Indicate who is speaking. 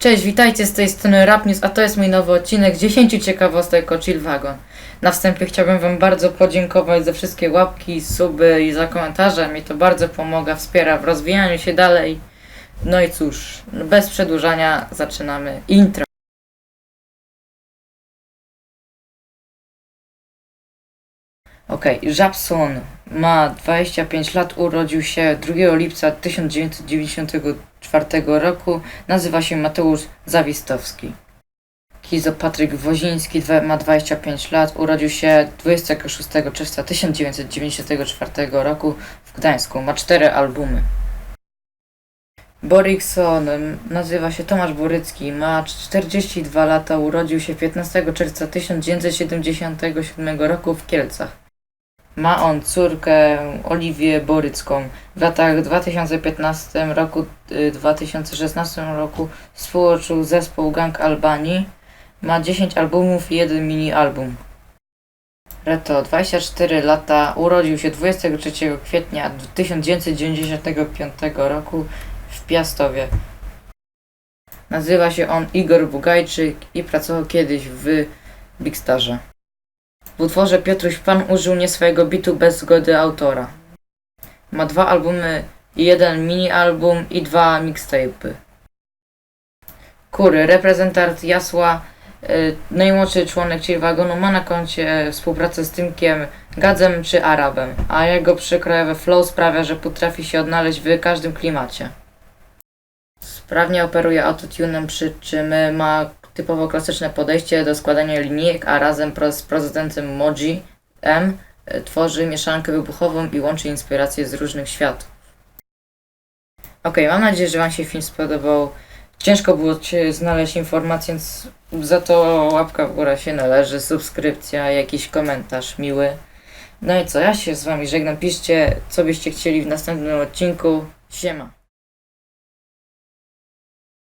Speaker 1: Cześć, witajcie z tej strony Rap News, a to jest mój nowy odcinek 10 ciekawostek o Chillwagon. Na wstępie chciałbym Wam bardzo podziękować za wszystkie łapki, suby i za komentarze. Mi to bardzo pomaga, wspiera w rozwijaniu się dalej. No i cóż, bez przedłużania zaczynamy intro. Okej, Żabson ma 25 lat, urodził się 2 lipca 1994 roku, nazywa się Mateusz Zawistowski. Kizo Patryk Woziński ma 25 lat, urodził się 26 czerwca 1994 roku w Gdańsku, ma 4 albumy. Borikson m, nazywa się Tomasz Borycki, ma 42 lata, urodził się 15 czerwca 1977 roku w Kielcach. Ma on córkę Oliwię Borycką. W latach 2015 roku, y, 2016 roku współtworzył zespół Gang Albanii. Ma 10 albumów i jeden mini album. Reto, 24 lata, urodził się 23 kwietnia 1995 roku w Piastowie. Nazywa się on Igor Bugajczyk i pracował kiedyś w Big Starze. W utworze Piotruś Pan użył nie swojego bitu bez zgody autora. Ma dwa albumy, jeden mini album i dwa mixtape'y. Kury, reprezentant Jasła, y, najmłodszy członek Chillwagonu ma na koncie współpracę z Tymkiem Gadzem czy Arabem, a jego przykrojowe flow sprawia, że potrafi się odnaleźć w każdym klimacie. Sprawnie operuje autotunem, przy czym ma typowo klasyczne podejście do składania linijek, a razem z prezydentem Moji M y, tworzy mieszankę wybuchową i łączy inspiracje z różnych światów. Okej, mam nadzieję, że Wam się film spodobał. Ciężko było znaleźć informacje, więc za to łapka w górę się należy, subskrypcja, jakiś komentarz miły. No i co, ja się z Wami żegnam. Piszcie, co byście chcieli w następnym odcinku. Siema.